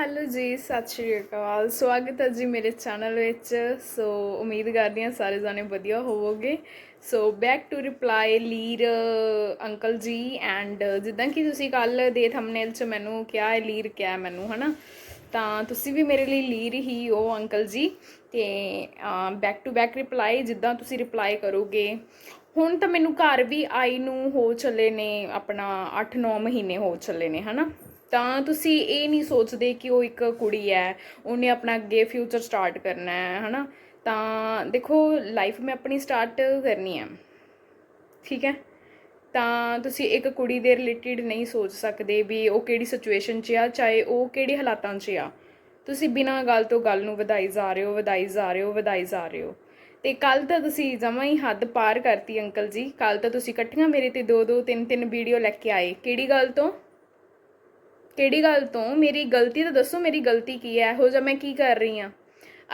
Hello ਜੀ, ਸਤਿ ਸ਼੍ਰੀ ਅਕਾਲ। ਸਵਾਗਤ ਹੈ ਜੀ ਮੇਰੇ ਚੈਨਲ ਵਿੱਚ। ਸੋ ਉਮੀਦ ਕਰਦੀ ਹਾਂ ਸਾਰੇ ਜਾਣੇ ਵਧੀਆ ਹੋਵੋਗੇ। ਸੋ ਬੈਕ ਟੂ ਰਿਪਲਾਈ ਲੀਰ, ਅੰਕਲ ਜੀ ਐਂਡ ਜਿੱਦਾਂ ਕਿ ਤੁਸੀਂ ਕੱਲ ਦੇ ਥੰਬਨੇਲ 'ਚ ਮੈਨੂੰ ਕਿਹਾ ਹੈ, ਲੀਰ ਕਿਹਾ ਮੈਨੂੰ, ਹਨਾ? ਤਾਂ ਤੁਸੀਂ ਵੀ ਮੇਰੇ ਲਈ ਲੀਰ ਹੀ ਹੋ, ਅੰਕਲ ਜੀ। ਤੇ ਬੈਕ ਟੂ ਬੈਕ ਰਿਪਲਾਈ ਜਿੱਦਾਂ ਤੁਸੀਂ ਰਿਪਲਾਈ ਕਰੋਗੇ। ਹੁਣ ਤਾਂ ਮੈਨੂੰ ਘਰ ਵੀ ਆਈ ਨੂੰ ਹੋ ਚੱਲੇ ਨੇ, ਆਪਣਾ 8-9 ਮਹੀਨੇ ਹੋ ਚੱਲੇ ਨੇ, ਹਨਾ? ਤਾਂ ਤੁਸੀਂ ਇਹ ਨਹੀਂ ਸੋਚਦੇ ਕਿ ਉਹ ਇੱਕ ਕੁੜੀ ਹੈ, ਉਹਨੇ ਆਪਣਾ ਅੱਗੇ ਫਿਊਚਰ ਸਟਾਰਟ ਕਰਨਾ ਹੈ, ਹਨਾ? ਤਾਂ ਦੇਖੋ ਲਾਈਫ ਮੈਂ ਆਪਣੀ ਸਟਾਰਟ ਕਰਨੀ ਹੈ, ਠੀਕ ਹੈ? ਤਾਂ ਤੁਸੀਂ ਇੱਕ ਕੁੜੀ ਦੇ ਰਿਲੇਟਡ ਨਹੀਂ ਸੋਚ ਸਕਦੇ ਵੀ ਉਹ ਕਿਹੜੀ ਸਿਚੁਏਸ਼ਨ 'ਚ ਆ, ਚਾਹੇ ਉਹ ਕਿਹੜੇ ਹਾਲਾਤਾਂ 'ਚ ਆ। ਤੁਸੀਂ ਬਿਨਾਂ ਗੱਲ ਤੋਂ ਗੱਲ ਨੂੰ ਵਧਾਈ ਜਾ ਰਹੇ ਹੋ, ਵਧਾਈ ਜਾ ਰਹੇ ਹੋ, ਵਧਾਈ ਜਾ ਰਹੇ ਹੋ। ਤੇ ਕੱਲ ਤਾਂ ਤੁਸੀਂ ਜਮਾਂ ਹੀ ਹੱਦ ਪਾਰ ਕਰਤੀ ਅੰਕਲ ਜੀ। ਕੱਲ ਤਾਂ ਤੁਸੀਂ ਇਕੱਠੀਆਂ ਮੇਰੇ ਤੇ ਦੋ ਦੋ ਤਿੰਨ ਤਿੰਨ ਵੀਡੀਓ ਲੈ ਕੇ ਆਏ। ਕਿਹੜੀ ਗੱਲ ਤੋਂ? ਕਿਹੜੀ ਗੱਲ ਤੋਂ? ਮੇਰੀ ਗਲਤੀ ਤਾਂ ਦੱਸੋ, ਮੇਰੀ ਗਲਤੀ ਕੀ ਹੈ? ਇਹੋ ਜਿਹਾ ਮੈਂ ਕੀ ਕਰ ਰਹੀ ਹਾਂ?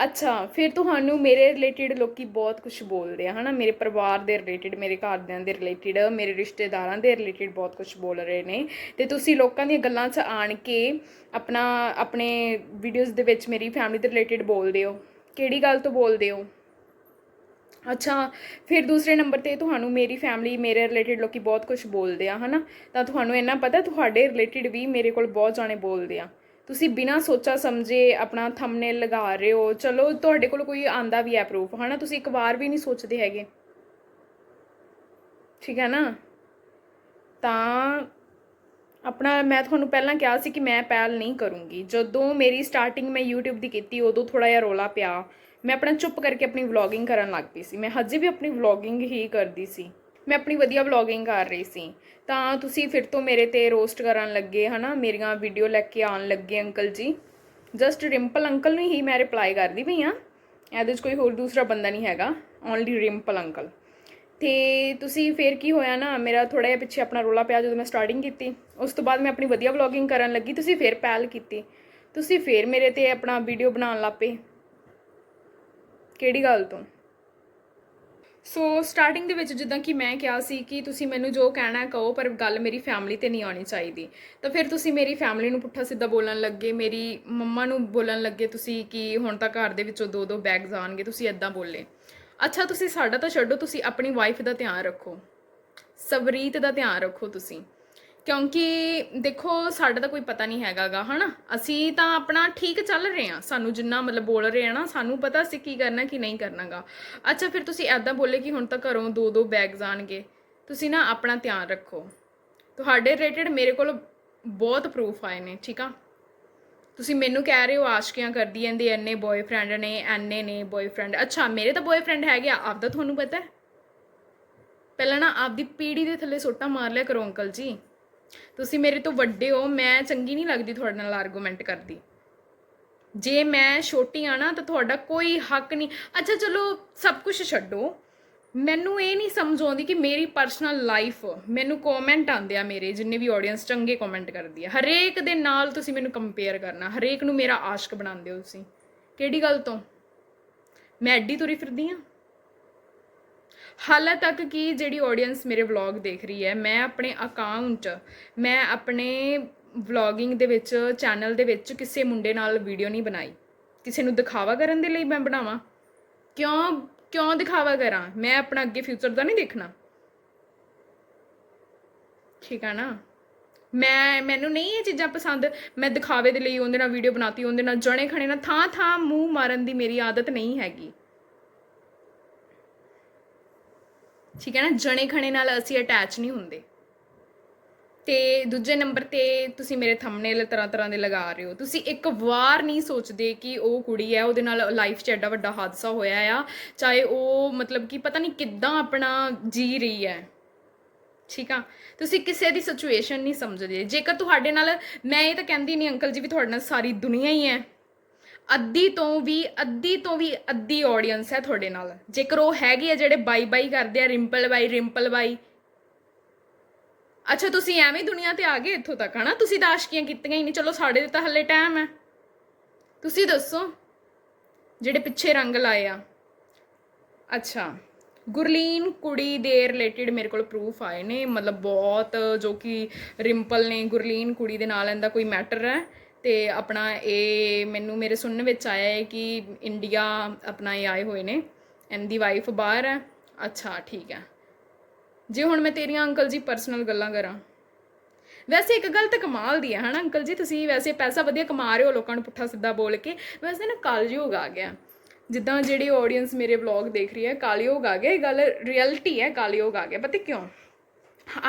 ਅੱਛਾ, ਫਿਰ ਤੁਹਾਨੂੰ ਮੇਰੇ ਰਿਲੇਟਡ ਲੋਕੀ ਬਹੁਤ ਕੁਝ ਬੋਲਦੇ ਆ, ਹਨਾ? ਮੇਰੇ ਪਰਿਵਾਰ ਦੇ ਰਿਲੇਟਡ ਮੇਰੇ ਘਰਦਿਆਂ ਦੇ ਰਿਲੇਟਡ ਮੇਰੇ ਰਿਸ਼ਤੇਦਾਰਾਂ ਦੇ ਰਿਲੇਟਡ ਬਹੁਤ ਕੁਝ ਬੋਲ ਰਹੇ ਨੇ। ਤੇ ਤੁਸੀਂ ਲੋਕਾਂ ਦੀਆਂ ਗੱਲਾਂ 'ਚ ਆਣ ਕੇ ਆਪਣਾ, ਆਪਣੇ ਵੀਡੀਓਜ਼ ਦੇ ਵਿੱਚ ਮੇਰੀ ਫੈਮਿਲੀ ਦੇ ਰਿਲੇਟਡ ਬੋਲਦੇ ਹੋ। ਕਿਹੜੀ ਗੱਲ ਤੋਂ ਬੋਲਦੇ ਹੋ? ਅੱਛਾ, ਫਿਰ ਦੂਸਰੇ ਨੰਬਰ ਤੇ ਤੁਹਾਨੂੰ ਮੇਰੀ ਫੈਮਿਲੀ ਮੇਰੇ ਰਿਲੇਟਡ ਲੋਕੀ ਬਹੁਤ ਕੁਝ ਬੋਲਦੇ ਆ, ਹਨਾ? ਤਾਂ ਤੁਹਾਨੂੰ ਇੰਨਾ ਪਤਾ, ਤੁਹਾਡੇ ਰਿਲੇਟਡ ਵੀ ਮੇਰੇ ਕੋਲ ਬਹੁਤ ਜਾਣੇ ਬੋਲਦੇ ਆ। ਤੁਸੀਂ ਬਿਨਾਂ ਸੋਚਾ ਸਮਝੇ ਆਪਣਾ ਥੰਬਨੇਲ ਲਗਾ ਰਹੇ ਹੋ। ਚਲੋ, ਤੁਹਾਡੇ ਕੋਲ ਕੋਈ ਆਂਦਾ ਵੀ ਹੈ ਪ੍ਰੂਫ ਹਨਾ? ਤੁਸੀਂ ਇੱਕ ਵਾਰ ਵੀ ਨਹੀਂ ਸੋਚਦੇ ਹੈਗੇ। ਠੀਕ ਹੈ ਨਾ? ਤਾਂ ਆਪਣਾ, ਮੈਂ ਤੁਹਾਨੂੰ ਪਹਿਲਾਂ ਕਿਹਾ ਸੀ ਕਿ ਮੈਂ ਪਹਿਲ ਨਹੀਂ ਕਰੂੰਗੀ। ਜਦੋਂ ਮੇਰੀ ਸਟਾਰਟਿੰਗ ਮੈਂ YouTube ਦੀ ਕੀਤੀ, ਉਦੋਂ ਥੋੜਾ ਜਿਹਾ ਰੋਲਾ ਪਿਆ। ਮੈਂ ਆਪਣਾ ਚੁੱਪ ਕਰਕੇ ਆਪਣੀ ਵਲੌਗਿੰਗ ਕਰਨ ਲੱਗ ਪਈ ਸੀ। ਮੈਂ ਹਜੇ ਵੀ ਆਪਣੀ ਵਲੌਗਿੰਗ ਹੀ ਕਰਦੀ ਸੀ। ਮੈਂ ਆਪਣੀ ਵਧੀਆ ਵਲੌਗਿੰਗ ਕਰ ਰਹੀ ਸੀ। ਤਾਂ ਤੁਸੀਂ ਫਿਰ ਤੋਂ ਮੇਰੇ ਤੇ ਰੋਸਟ ਕਰਨ ਲੱਗੇ, ਹਨਾ? ਮੇਰੀਆਂ ਵੀਡੀਓ ਲੈ ਕੇ ਆਉਣ ਲੱਗੇ ਅੰਕਲ ਜੀ। ਜਸਟ ਰਿੰਪਲ ਅੰਕਲ ਨੂੰ ਹੀ ਮੈਂ ਰਿਪਲਾਈ ਕਰਦੀ ਪਈ ਆ ਇਹਦੇ 'ਚ ਕੋਈ ਹੋਰ ਦੂਸਰਾ ਬੰਦਾ ਨਹੀਂ ਹੈਗਾ। Only Rimpal uncle. ਤੇ ਤੁਸੀਂ ਫਿਰ ਕੀ ਹੋਇਆ ਨਾ? ਮੇਰਾ ਥੋੜਾ ਜਿਹਾ ਪਿੱਛੇ ਆਪਣਾ ਰੋਲਾ ਪਿਆ ਜਦੋਂ ਮੈਂ ਸਟਾਰਟਿੰਗ ਕੀਤੀ। ਉਸ ਤੋਂ ਬਾਅਦ ਮੈਂ ਆਪਣੀ ਵਧੀਆ ਵਲੌਗਿੰਗ ਕਰਨ ਲੱਗੀ। ਤੁਸੀਂ ਫਿਰ ਪਹਿਲ ਕੀਤੀ। ਤੁਸੀਂ ਫਿਰ ਮੇਰੇ ਤੇ ਆਪਣਾ ਵੀਡੀਓ ਬਣਾਉਣ ਲੱਪੇ ਕਿਹੜੀ ਗੱਲ ਤੋਂ? ਸੋ ਸਟਾਰਟਿੰਗ ਦੇ ਵਿੱਚ ਜਿੱਦਾਂ ਕਿ ਮੈਂ ਕਿਹਾ ਸੀ ਕਿ ਤੁਸੀਂ ਮੈਨੂੰ ਜੋ ਕਹਿਣਾ ਕਹੋ, ਪਰ ਗੱਲ ਮੇਰੀ ਫੈਮਿਲੀ ਤੇ ਨਹੀਂ ਆਉਣੀ ਚਾਹੀਦੀ। ਤਾਂ ਫਿਰ ਤੁਸੀਂ ਮੇਰੀ ਫੈਮਿਲੀ ਨੂੰ ਪੁੱਠਾ ਸਿੱਧਾ ਬੋਲਣ ਲੱਗੇ, ਮੇਰੀ ਮੰਮਾ ਨੂੰ ਬੋਲਣ ਲੱਗੇ ਤੁਸੀਂ ਕਿ ਹੁਣ ਤਾਂ ਘਰ ਦੇ ਵਿੱਚੋਂ ਦੋ ਦੋ ਬੈਗਸ ਆਣਗੇ ਤੁਸੀਂ ਐਦਾਂ ਬੋਲੇ। ਅੱਛਾ, ਤੁਸੀਂ ਸਾਡਾ ਤਾਂ ਛੱਡੋ, ਤੁਸੀਂ ਆਪਣੀ ਵਾਈਫ ਦਾ ਧਿਆਨ ਰੱਖੋ। ਸਵਰੀਤ ਦਾ ਧਿਆਨ ਰੱਖੋ ਤੁਸੀਂ। ਕਿਉਂਕਿ ਦੇਖੋ, ਸਾਡਾ ਤਾਂ ਕੋਈ ਪਤਾ ਨਹੀਂ ਹੈਗਾਗਾ, ਹਨਾ? ਅਸੀਂ ਤਾਂ ਆਪਣਾ ਠੀਕ ਚੱਲ ਰਹੇ ਆ ਸਾਨੂੰ ਜਿੰਨਾ ਮਤਲਬ ਬੋਲ ਰਹੇ ਆ ਨਾ, ਸਾਨੂੰ ਪਤਾ ਸੀ ਕੀ ਕਰਨਾ, ਕੀ ਨਹੀਂ ਕਰਨਾਗਾ। ਅੱਛਾ, ਫਿਰ ਤੁਸੀਂ ਐਦਾਂ ਬੋਲੇ ਕਿ ਹੁਣ ਤਾਂ ਘਰੋਂ ਦੋ ਦੋ ਬੈਗਸ ਆਣਗੇ। ਤੁਸੀਂ ਨਾ ਆਪਣਾ ਧਿਆਨ ਰੱਖੋ। ਤੁਹਾਡੇ ਰਿਲੇਟਡ ਮੇਰੇ ਕੋਲ ਬਹੁਤ ਪ੍ਰੂਫ ਆਏ ਨੇ, ਠੀਕ ਆ? ਤੁਸੀਂ ਮੈਨੂੰ ਕਹਿ ਰਹੇ ਹੋ, ਆਸ਼ਕੀਆਂ ਕਰਦੀ ਜਾਂਦੀ ਐਨੇ ਬॉयਫ੍ਰੈਂਡ ਨੇ ਐਨੇ ਨੇ ਬॉयਫ੍ਰੈਂਡ ਅੱਛਾ, ਮੇਰੇ ਤਾਂ ਬॉयਫ੍ਰੈਂਡ ਹੈਗੇ ਆ ਆਪ ਦਾ ਤੁਹਾਨੂੰ ਪਤਾ ਹੈ? ਪਹਿਲਾਂ ਨਾ ਆਪਦੀ ਪੀੜੀ ਦੇ ਥੱਲੇ ਸੋਟਾ ਮਾਰ ਲਿਆ ਕਰੋ ਅੰਕਲ ਜੀ। ਤੁਸੀਂ ਮੇਰੇ ਤੋਂ ਵੱਡੇ ਹੋ, ਮੈਂ ਚੰਗੀ ਨਹੀਂ ਲੱਗਦੀ ਤੁਹਾਡੇ ਨਾਲ ਆਰਗੂਮੈਂਟ ਕਰਦੀ। ਜੇ ਮੈਂ ਛੋਟੀ ਆ ਨਾ, ਤਾਂ ਤੁਹਾਡਾ ਕੋਈ ਹੱਕ ਨਹੀਂ। ਅੱਛਾ, ਚਲੋ, ਸਭ ਕੁਝ ਛੱਡੋ। ਮੈਨੂੰ ਇਹ ਨਹੀਂ ਸਮਝ ਆਉਂਦੀ ਕਿ ਮੇਰੀ ਪਰਸਨਲ ਲਾਈਫ ਮੈਨੂੰ ਕਮੈਂਟ ਆਉਂਦੇ ਆ ਮੇਰੇ, ਜਿੰਨੇ ਵੀ ਆਡੀਅנס ਚੰਗੇ ਕਮੈਂਟ ਕਰਦੀ ਆ। ਹਰੇਕ ਦੇ ਨਾਲ ਤੁਸੀਂ ਮੈਨੂੰ ਕੰਪੇਅਰ ਕਰਨਾ, ਹਰੇਕ ਨੂੰ ਮੇਰਾ ਆਸ਼ਕ ਬਣਾਉਂਦੇ ਹੋ ਤੁਸੀਂ। ਕਿਹੜੀ ਗੱਲ ਤੋਂ? ਮੈਂ ਐਡੀ ਤੁਰੀ ਫਿਰਦੀ ਆ ਹਾਲੇ ਤੱਕ ਕਿ ਜਿਹੜੀ ਆਡੀਅנס ਮੇਰੇ ਵਲੌਗ ਦੇਖ ਰਹੀ ਹੈ, ਮੈਂ ਆਪਣੇ ਅਕਾਊਂਟ ਮੈਂ ਆਪਣੇ ਵਲੌਗਿੰਗ ਦੇ ਵਿੱਚ ਚੈਨਲ ਦੇ ਵਿੱਚ ਕਿਸੇ ਮੁੰਡੇ ਨਾਲ ਵੀਡੀਓ ਨਹੀਂ ਬਣਾਈ। ਕਿਸੇ ਨੂੰ ਦਿਖਾਵਾ ਕਰਨ ਦੇ ਲਈ ਮੈਂ ਬਣਾਵਾਂ? ਕਿਉਂ ਕਿਉਂ ਦਿਖਾਵਾ ਕਰਾਂ? ਮੈਂ ਆਪਣਾ ਅੱਗੇ ਫਿਊਚਰ ਦਾ ਨਹੀਂ ਦੇਖਣਾ। ਠੀਕ ਆ ਨਾ? ਮੈਂ, ਮੈਨੂੰ ਨਹੀਂ ਇਹ ਚੀਜ਼ਾਂ ਪਸੰਦ। ਮੈਂ ਦਿਖਾਵੇ ਦੇ ਲਈ ਉਹਦੇ ਨਾਲ ਵੀਡੀਓ ਬਣਾਤੀ, ਉਹਦੇ ਨਾਲ ਜਣੇ ਖਣੇ ਨਾਲ ਥਾਂ ਥਾਂ ਮੂੰਹ ਮਾਰਨ ਦੀ ਮੇਰੀ ਆਦਤ ਨਹੀਂ ਹੈਗੀ। ਠੀਕ ਹੈ ਨਾ? ਜਣੇ ਖਣੇ ਨਾਲ ਅਸੀਂ ਅਟੈਚ ਨਹੀਂ ਹੁੰਦੇ। ਤੇ ਦੂਜੇ ਨੰਬਰ ਤੇ ਤੁਸੀਂ ਮੇਰੇ ਥੰਬਨੇਲ ਤਰ੍ਹਾਂ ਤਰ੍ਹਾਂ ਦੇ ਲਗਾ ਰਹੇ ਹੋ। ਤੁਸੀਂ ਇੱਕ ਵਾਰ ਨਹੀਂ ਸੋਚਦੇ ਕਿ ਉਹ ਕੁੜੀ ਹੈ, ਉਹਦੇ ਨਾਲ ਲਾਈਫ 'ਚ ਐਡਾ ਵੱਡਾ ਹਾਦਸਾ ਹੋਇਆ ਆ। ਚਾਹੇ ਉਹ ਮਤਲਬ ਕਿ ਪਤਾ ਨਹੀਂ ਕਿੱਦਾਂ ਆਪਣਾ ਜੀ ਰਹੀ ਹੈ। ਠੀਕ ਆ? ਤੁਸੀਂ ਕਿਸੇ ਦੀ ਸਿਚੁਏਸ਼ਨ ਨਹੀਂ ਸਮਝਦੇ। ਜੇਕਰ ਤੁਹਾਡੇ ਨਾਲ, ਮੈਂ ਇਹ ਤਾਂ ਕਹਿੰਦੀ ਨਹੀਂ ਅੰਕਲ ਜੀ ਵੀ ਤੁਹਾਡੇ ਨਾਲ ਸਾਰੀ ਦੁਨੀਆ ਹੀ ਹੈ। ਅੱਧੀ ਤੋਂ ਵੀ, ਅੱਧੀ ਤੋਂ ਵੀ ਅੱਧੀ ਆਡੀਅנס ਹੈ ਤੁਹਾਡੇ ਨਾਲ। ਜੇਕਰ ਉਹ ਹੈਗੇ ਆ ਜਿਹੜੇ ਬਾਈ ਬਾਈ ਕਰਦੇ ਆ, ਰਿੰਪਲ ਬਾਈ ਰਿੰਪਲ ਬਾਈ। ਅੱਛਾ, ਤੁਸੀਂ ਐਵੇਂ ਦੁਨੀਆ ਤੇ ਆ ਗਏ ਇੱਥੋਂ ਤੱਕ, ਹਨਾ? ਤੁਸੀਂ ਤਾਂ ਆਸ਼ਕੀਆਂ ਕੀਤੀਆਂ ਹੀ ਨਹੀਂ। ਚਲੋ, ਸਾਡੇ ਤੇ ਤਾਂ ਹੱਲੇ ਟਾਈਮ ਹੈ। ਤੁਸੀਂ ਦੱਸੋ, ਜਿਹੜੇ ਪਿੱਛੇ ਰੰਗ ਲਾਏ ਆ। ਅੱਛਾ, ਗੁਰਲੀਨ ਕੁੜੀ ਦੇ ਰਿਲੇਟਡ ਮੇਰੇ ਕੋਲ ਪ੍ਰੂਫ ਆਏ ਨੇ। ਮਤਲਬ ਬਹੁਤ, ਜੋ ਕਿ ਰਿੰਪਲ ਨੇ ਗੁਰਲੀਨ ਕੁੜੀ ਦੇ ਨਾਲ ਇਹਦਾ ਕੋਈ ਮੈਟਰ ਹੈ। ਤੇ ਆਪਣਾ ਇਹ ਮੈਨੂੰ ਮੇਰੇ ਸੁਣਨ ਵਿੱਚ ਆਇਆ ਹੈ ਕਿ ਇੰਡੀਆ ਆਪਣਾ ਇਹ ਆਏ ਹੋਏ ਨੇ ਇਹਦੀ ਵਾਈਫ ਬਾਹਰ ਹੈ। ਅੱਛਾ, ਠੀਕ ਹੈ। ਜੇ ਹੁਣ ਮੈਂ ਤੇਰੀਆਂ ਅੰਕਲ ਜੀ ਪਰਸਨਲ ਗੱਲਾਂ ਕਰਾਂ। ਵੈਸੇ ਇੱਕ ਗੱਲ ਤਾਂ ਕਮਾਲ ਦੀ ਹੈ, ਹਨਾ ਅੰਕਲ ਜੀ? ਤੁਸੀਂ ਵੈਸੇ ਪੈਸਾ ਵਧੀਆ ਕਮਾ ਰਹੇ ਹੋ ਲੋਕਾਂ ਨੂੰ ਪੁੱਠਾ ਸਿੱਧਾ ਬੋਲ ਕੇ। ਵੈਸੇ ਨਾ ਕਾਲਯੋਗ ਆ ਗਿਆ। ਜਿੱਦਾਂ ਜਿਹੜੀ ਆਡੀਅנס ਮੇਰੇ ਵਲੌਗ ਦੇਖ ਰਹੀ ਹੈ, ਕਲਯੁਗ ਆ ਗਿਆ। ਇਹ ਗੱਲ ਰਿਐਲਿਟੀ ਹੈ, ਕਾਲਯੋਗ ਆ ਗਿਆ। ਪਤਾ ਕਿਉਂ?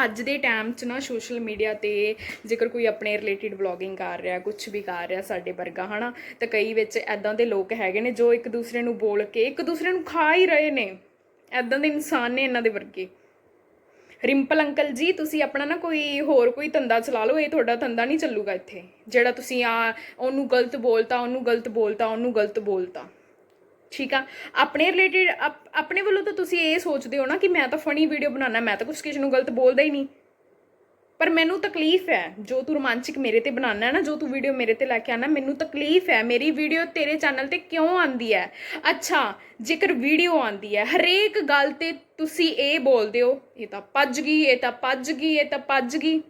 ਅੱਜ ਦੇ ਟਾਈਮ 'ਚ ਨਾ ਸੋਸ਼ਲ ਮੀਡੀਆ ਤੇ ਜੇਕਰ ਕੋਈ ਆਪਣੇ ਰਿਲੇਟਡ ਵਲੌਗਿੰਗ ਕਰ ਰਿਹਾ ਕੁਝ ਵੀ ਕਰ ਰਿਹਾ ਸਾਡੇ ਵਰਗਾ, ਹਨਾ, ਤਾਂ ਕਈ ਵਿੱਚ ਐਦਾਂ ਦੇ ਲੋਕ ਹੈਗੇ ਨੇ ਜੋ ਇੱਕ ਦੂਸਰੇ ਨੂੰ ਬੋਲ ਕੇ, ਇੱਕ ਦੂਸਰੇ ਨੂੰ ਖਾ ਹੀ ਰਹੇ ਨੇ। ਐਦਾਂ ਦੇ ਇਨਸਾਨ ਨੇ ਇਹਨਾਂ ਦੇ ਵਰਗੇ। ਰਿੰਪਲ ਅੰਕਲ ਜੀ, ਤੁਸੀਂ ਆਪਣਾ ਨਾ ਕੋਈ ਹੋਰ ਕੋਈ ਧੰਦਾ ਚਲਾ ਲਓ, ਇਹ ਤੁਹਾਡਾ ਧੰਦਾ ਨਹੀਂ ਚੱਲੂਗਾ ਇੱਥੇ। ਜਿਹੜਾ ਤੁਸੀਂ ਆ, ਉਹਨੂੰ ਗਲਤ ਬੋਲਤਾ, ਉਹਨੂੰ ਗਲਤ ਬੋਲਤਾ, ਉਹਨੂੰ ਗਲਤ ਬੋਲਤਾ। ਠੀਕ ਆ? ਆਪਣੇ ਰਿਲੇਟਡ ਆਪਣੇ ਵੱਲੋਂ ਤਾਂ ਤੁਸੀਂ ਇਹ ਸੋਚਦੇ ਹੋ ਨਾ ਕਿ ਮੈਂ ਤਾਂ ਫਨੀ ਵੀਡੀਓ ਬਣਾਉਣਾ, ਮੈਂ ਤਾਂ ਕੁਝ ਕਿਸੇ ਨੂੰ ਗਲਤ ਬੋਲਦਾ ਹੀ ਨਹੀਂ। ਪਰ ਮੈਨੂੰ ਤਕਲੀਫ ਹੈ, ਜੋ ਤੂੰ ਰੋਮਾਂਚਿਕ ਮੇਰੇ ਤੇ ਬਣਾਉਣਾ ਹੈ ਨਾ, ਜੋ ਤੂੰ ਵੀਡੀਓ ਮੇਰੇ ਤੇ ਲੈ ਕੇ ਆਣਾ ਮੈਨੂੰ ਤਕਲੀਫ ਹੈ, ਮੇਰੀ ਵੀਡੀਓ ਤੇਰੇ ਚੈਨਲ ਤੇ ਕਿਉਂ ਆਂਦੀ ਹੈ? ਅੱਛਾ, ਜੇਕਰ ਵੀਡੀਓ ਆਂਦੀ ਹੈ, ਹਰੇਕ ਗੱਲ ਤੇ ਤੁਸੀਂ ਇਹ ਬੋਲਦੇ ਹੋ, ਇਹ ਤਾਂ ਪੱਜ ਗਈ, ਇਹ ਤਾਂ ਪੱਜ ਗਈ, ਇਹ ਤਾਂ ਪੱਜ ਗਈ।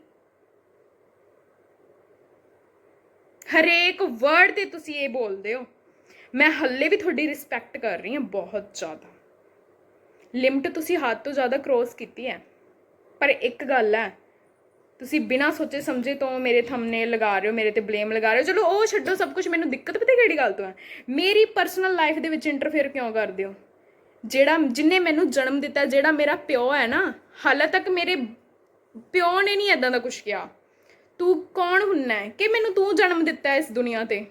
ਹਰੇਕ ਵਰਡ ਤੇ ਤੁਸੀਂ ਇਹ ਬੋਲਦੇ ਹੋ। ਮੈਂ ਹੱਲੇ ਵੀ ਤੁਹਾਡੀ ਰਿਸਪੈਕਟ ਕਰ ਰਹੀ ਹਾਂ ਬਹੁਤ ਜ਼ਿਆਦਾ। ਲਿਮਟ ਤੁਸੀਂ ਹੱਦ ਤੋਂ ਜ਼ਿਆਦਾ ਕ੍ਰੋਸ ਕੀਤੀ ਹੈ। ਪਰ ਇੱਕ ਗੱਲ ਹੈ, ਤੁਸੀਂ ਬਿਨਾਂ ਸੋਚੇ ਸਮਝੇ ਤੋਂ ਮੇਰੇ ਥੰਬਨੇਲ ਲਗਾ ਰਹੇ ਹੋ, ਮੇਰੇ ਤੇ ਬਲੇਮ ਲਗਾ ਰਹੇ ਹੋ। ਚਲੋ ਉਹ ਛੱਡੋ ਸਭ ਕੁਝ ਮੈਨੂੰ ਦਿੱਕਤ ਪਤਾ ਕਿਹੜੀ ਗੱਲ ਤੋਂ ਹੈ? ਮੇਰੀ ਪਰਸਨਲ ਲਾਈਫ ਦੇ ਵਿੱਚ ਇੰਟਰਫੇਅਰ ਕਿਉਂ ਕਰਦੇ ਹੋ? ਜਿਹੜਾ ਜਿਨੇ ਮੈਨੂੰ ਜਨਮ ਦਿੱਤਾ, ਜਿਹੜਾ ਮੇਰਾ ਪਿਓ ਹੈ ਨਾ, ਹਾਲੇ ਤੱਕ ਮੇਰੇ ਪਿਓ ਨੇ ਨਹੀਂ ਐਦਾਂ ਦਾ ਕੁਝ ਕਿਹਾ। ਤੂੰ ਕੌਣ ਹੁੰਨਾ ਹੈ? ਕਿ ਮੈਨੂੰ ਤੂੰ ਜਨਮ ਦਿੱਤਾ ਇਸ ਦੁਨੀਆ ਤੇ?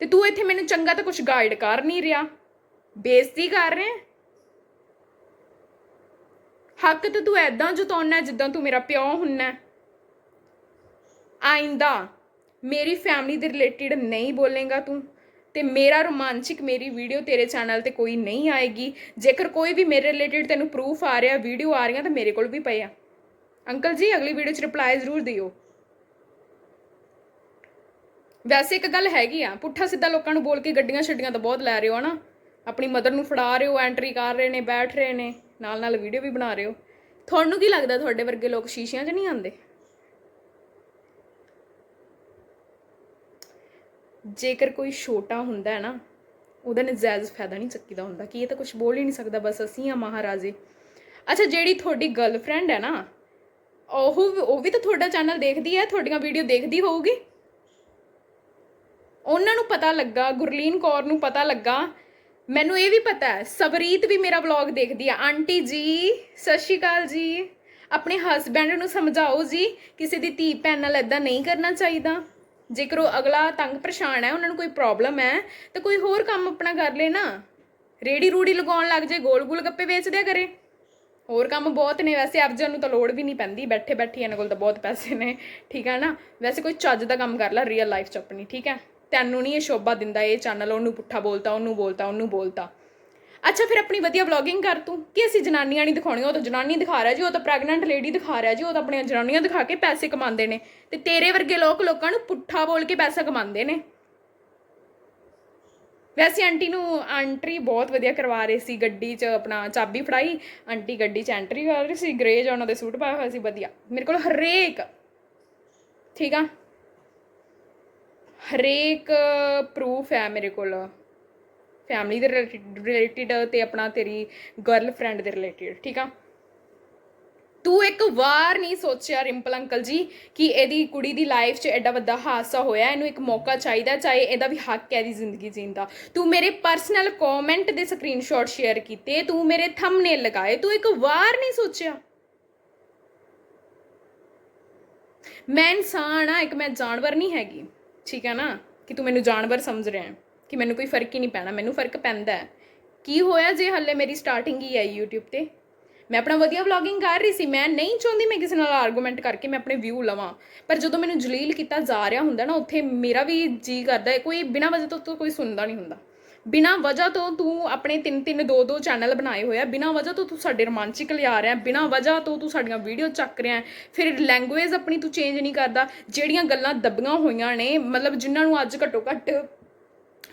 ਤੇ ਤੂੰ ਇੱਥੇ ਮੈਨੂੰ ਚੰਗਾ ਤਾਂ ਕੁਝ ਗਾਈਡ ਕਰ ਨਹੀਂ ਰਿਹਾ। ਬੇਇੱਜ਼ਤੀ ਕਰ ਰਿਹਾ ਹੱਕ ਤੇ ਤੂੰ ਐਦਾਂ ਜਤਾਉਣਾ ਜਿੱਦਾਂ ਤੂੰ ਮੇਰਾ ਪਿਓ ਹੁੰਨਾ ਹੈ। ਆਇੰਦਾ, ਮੇਰੀ ਫੈਮਿਲੀ ਦੇ ਰਿਲੇਟਡ ਨਹੀਂ ਬੋਲੇਗਾ ਤੂੰ ਤੇ ਮੇਰਾ ਰੋਮਾਂਚਿਕ ਮੇਰੀ ਵੀਡੀਓ ਤੇਰੇ ਚੈਨਲ ਤੇ ਕੋਈ ਨਹੀਂ ਆਏਗੀ। ਜੇਕਰ ਕੋਈ ਵੀ ਮੇਰੇ ਰਿਲੇਟਡ ਤੈਨੂੰ ਪ੍ਰੂਫ ਆ ਰਿਹਾ ਵੀਡੀਓ ਆ ਰਹੀਆਂ ਤਾਂ ਮੇਰੇ ਕੋਲ ਵੀ ਪਏ ਆ। ਅੰਕਲ ਜੀ, ਅਗਲੀ ਵੀਡੀਓ 'ਚ ਰਿਪਲਾਈ ਜ਼ਰੂਰ ਦਿਓ। ਵੈਸੇ ਇੱਕ ਗੱਲ ਹੈਗੀ ਆ, ਪੁੱਠਾ ਸਿੱਧਾ ਲੋਕਾਂ ਨੂੰ ਬੋਲ ਕੇ ਗੱਡੀਆਂ ਛੱਡੀਆਂ ਤਾਂ ਬਹੁਤ ਲੈ ਰਹੇ ਹੋ ਨਾ ਆਪਣੀ ਮਦਰ ਨੂੰ ਫੜਾ ਰਹੇ ਹੋ ਐਂਟਰੀ ਕਰ ਰਹੇ ਨੇ, ਬੈਠ ਰਹੇ ਨੇ, ਨਾਲ ਨਾਲ ਵੀਡੀਓ ਵੀ ਬਣਾ ਰਹੇ ਹੋ। ਤੁਹਾਨੂੰ ਕੀ ਲੱਗਦਾ ਤੁਹਾਡੇ ਵਰਗੇ ਲੋਕ ਸ਼ੀਸ਼ਿਆਂ 'ਚ ਨਹੀਂ ਆਉਂਦੇ? ਜੇਕਰ ਕੋਈ ਛੋਟਾ ਹੁੰਦਾ ਹੈ ਨਾ, ਉਹਦਾ ਨਜਾਇਜ਼ ਫਾਇਦਾ ਨਹੀਂ ਚੱਕੀਦਾ ਹੁੰਦਾ, ਕਿ ਇਹ ਤਾਂ ਕੁਝ ਬੋਲ ਹੀ ਨਹੀਂ ਸਕਦਾ, ਬਸ ਅਸੀਂ ਆ ਮਹਾਰਾਜੇ। ਅੱਛਾ, ਜਿਹੜੀ ਤੁਹਾਡੀ ਗਰਲਫ੍ਰੈਂਡ ਹੈ ਨਾ, ਉਹ ਉਹ ਵੀ ਤਾਂ ਤੁਹਾਡਾ ਚੈਨਲ ਦੇਖਦੀ ਹੈ, ਤੁਹਾਡੀਆਂ ਵੀਡੀਓ ਦੇਖਦੀ ਹੋਊਗੀ? ਉਹਨਾਂ ਨੂੰ ਪਤਾ ਲੱਗਾ, ਗੁਰਲੀਨ ਕੌਰ ਨੂੰ ਪਤਾ ਲੱਗਾ। ਮੈਨੂੰ ਇਹ ਵੀ ਪਤਾ ਹੈ ਸਬਰੀਤ ਵੀ ਮੇਰਾ ਵਲੌਗ ਦੇਖਦੀ ਆ। ਆਂਟੀ ਜੀ, ਸਤਿ ਸ਼੍ਰੀ ਅਕਾਲ ਜੀ। ਆਪਣੇ ਹਸਬੈਂਡ ਨੂੰ ਸਮਝਾਓ ਜੀ, ਕਿਸੇ ਦੀ ਧੀ ਭੈਣ ਨਾਲ ਇਦਾਂ ਨਹੀਂ ਕਰਨਾ ਚਾਹੀਦਾ। ਜੇਕਰ ਉਹ ਅਗਲਾ ਤੰਗ ਪਰੇਸ਼ਾਨ ਹੈ, ਉਹਨਾਂ ਨੂੰ ਕੋਈ ਪ੍ਰੋਬਲਮ ਹੈ, ਤਾਂ ਕੋਈ ਹੋਰ ਕੰਮ ਆਪਣਾ ਕਰ ਲੈ ਨਾ। ਰੇੜੀ ਰੂੜੀ ਲਗਾਉਣ ਲੱਗ ਜੇ, ਗੋਲ ਗੋਲ ਗੱਪੇ ਵੇਚ ਦਿਆ ਕਰੇ। ਹੋਰ ਕੰਮ ਬਹੁਤ ਨੇ ਵੈਸੇ ਅਫਜਨ ਨੂੰ ਤਾਂ ਲੋੜ ਵੀ ਨਹੀਂ ਪੈਂਦੀ। ਬੈਠੇ ਬੈਠੀ ਇਹਨਾਂ ਕੋਲ ਤਾਂ ਬਹੁਤ ਪੈਸੇ ਨੇ, ਠੀਕ ਹੈ ਨਾ? ਵੈਸੇ ਕੋਈ ਚੱਜ ਦਾ ਕੰਮ ਕਰ ਲੈ ਰੀਅਲ ਲਾਈਫ 'ਚ ਆਪਣੀ, ਠੀਕ ਹੈ? ਤੈਨੂੰ ਨਹੀਂ ਇਹ ਸ਼ੋਭਾ ਦਿੰਦਾ, ਇਹ ਚੈਨਲ ਉਹਨੂੰ ਪੁੱਠਾ ਬੋਲਤਾ, ਉਹਨੂੰ ਬੋਲਤਾ ਉਹਨੂੰ ਬੋਲਤਾ। ਅੱਛਾ, ਫਿਰ ਆਪਣੀ ਵਧੀਆ ਵਲੌਗਿੰਗ ਕਰ ਤੂੰ। ਕਿ ਅਸੀਂ ਜਨਾਨੀਆਂ ਨਹੀਂ ਦਿਖਾਉਣੀਆਂ ਉਹ ਤਾਂ ਜਨਾਨੀ ਦਿਖਾ ਰਿਹਾ ਜੀ, ਉਹ ਤਾਂ ਪ੍ਰੈਗਨੈਂਟ ਲੇਡੀ ਦਿਖਾ ਰਿਹਾ ਜੀ, ਉਹ ਤਾਂ ਆਪਣੀਆਂ ਜਨਾਨੀਆਂ ਦਿਖਾ ਕੇ ਪੈਸੇ ਕਮਾਉਂਦੇ ਨੇ। ਤੇ ਤੇਰੇ ਵਰਗੇ ਲੋਕ ਲੋਕਾਂ ਨੂੰ ਪੁੱਠਾ ਬੋਲ ਕੇ ਪੈਸਾ ਕਮਾਉਂਦੇ ਨੇ। ਵੈਸੇ ਆਂਟੀ ਨੂੰ ਐਂਟਰੀ ਬਹੁਤ ਵਧੀਆ ਕਰਵਾ ਰਹੇ ਸੀ ਗੱਡੀ 'ਚ ਆਪਣਾ ਚਾਬੀ ਫੜਾਈ। ਆਂਟੀ ਗੱਡੀ 'ਚ ਐਂਟਰੀ ਕਰ ਰਹੀ ਸੀ ਗ੍ਰੇ ਜਿਹਾ ਉਹਨਾਂ ਦੇ ਸੂਟ ਪਾਇਆ ਹੋਇਆ ਸੀ, ਵਧੀਆ। ਮੇਰੇ ਕੋਲ ਹਰੇਕ। ਠੀਕ ਆ? ਹਰੇਕ ਪ੍ਰੂਫ ਹੈ ਮੇਰੇ ਕੋਲ। ਫੈਮਿਲੀ ਦੇ ਰਿਲੇਟਡ ਤੇ ਆਪਣਾ ਤੇਰੀ ਗਰਲਫ੍ਰੈਂਡ ਦੇ ਰਿਲੇਟਡ ਠੀਕ ਆ? ਤੂੰ ਇੱਕ ਵਾਰ ਨਹੀਂ ਸੋਚਿਆ ਰਿੰਪਲ ਅੰਕਲ ਜੀ, ਕਿ ਇਹਦੀ ਕੁੜੀ ਦੀ ਲਾਈਫ 'ਚ ਐਡਾ ਵੱਡਾ ਹਾਦਸਾ ਹੋਇਆ, ਇਹਨੂੰ ਇੱਕ ਮੌਕਾ ਚਾਹੀਦਾ, ਚਾਹੇ ਇਹਦਾ ਵੀ ਹੱਕ ਹੈ ਦੀ ਜ਼ਿੰਦਗੀ ਜੀਣ ਦਾ। ਤੂੰ ਮੇਰੇ ਪਰਸਨਲ ਕਮੈਂਟ ਦੇ ਸਕਰੀਨਸ਼ਾਟ ਸ਼ੇਅਰ ਕੀਤੇ, ਤੂੰ ਮੇਰੇ ਥੰਬਨੇਲ ਲਗਾਏ, ਤੂੰ ਇੱਕ ਵਾਰ ਨਹੀਂ ਸੋਚਿਆ। ਮੈਂ ਇਨਸਾਨ ਆ, ਇੱਕ ਮੈਂ ਜਾਨਵਰ ਨਹੀਂ ਹੈਗੀ। ਠੀਕ ਹੈ ਨਾ, ਕਿ ਤੂੰ ਮੈਨੂੰ ਜਾਨਵਰ ਸਮਝ ਰਿਹਾ ਹੈ, ਕਿ ਮੈਨੂੰ ਕੋਈ ਫ਼ਰਕ ਹੀ ਨਹੀਂ ਪੈਣਾ, ਮੈਨੂੰ ਫ਼ਰਕ ਪੈਂਦਾ ਹੈ। ਕੀ ਹੋਇਆ ਜੇ ਹੱਲੇ ਮੇਰੀ ਸਟਾਰਟਿੰਗ ਹੀ ਹੈ YouTube ਤੇ? ਮੈਂ ਆਪਣਾ ਵਧੀਆ ਵਲੌਗਿੰਗ ਕਰ ਰਹੀ ਸੀ, ਮੈਂ ਨਹੀਂ ਚਾਹੁੰਦੀ ਮੈਂ ਕਿਸੇ ਨਾਲ ਆਰਗੂਮੈਂਟ ਕਰਕੇ ਮੈਂ ਆਪਣੇ ਵਿਊ ਲਵਾਂ। ਪਰ ਜਦੋਂ ਮੈਨੂੰ ਜਲੀਲ ਕੀਤਾ ਜਾ ਰਿਹਾ ਹੁੰਦਾ ਨਾ, ਉੱਥੇ ਮੇਰਾ ਵੀ ਜੀ ਕਰਦਾ ਕੋਈ ਬਿਨਾਂ ਵਜ੍ਹਾ ਤੋਂ ਕੋਈ ਸੁਣਦਾ ਨਹੀਂ ਹੁੰਦਾ। ਬਿਨਾਂ ਵਜ੍ਹਾ ਤੋਂ ਤੂੰ ਆਪਣੇ ਤਿੰਨ ਤਿੰਨ ਦੋ ਦੋ ਚੈਨਲ ਬਣਾਏ ਹੋਏ ਆ, ਬਿਨਾਂ ਵਜ੍ਹਾ ਤੋਂ ਤੂੰ ਸਾਡੇ ਰੋਮਾਂਚਿਕ ਲਿਆ ਰਿਹਾ, ਬਿਨਾਂ ਵਜ੍ਹਾ ਤੋਂ ਤੂੰ ਸਾਡੀਆਂ ਵੀਡੀਓ ਚੱਕ ਰਿਹਾ ਫਿਰ ਲੈਂਗੁਏਜ ਆਪਣੀ ਤੂੰ ਚੇਂਜ ਨਹੀਂ ਕਰਦਾ, ਜਿਹੜੀਆਂ ਗੱਲਾਂ ਦੱਬੀਆਂ ਹੋਈਆਂ ਨੇ, ਮਤਲਬ ਜਿਨ੍ਹਾਂ ਨੂੰ ਅੱਜ ਘੱਟੋ ਘੱਟ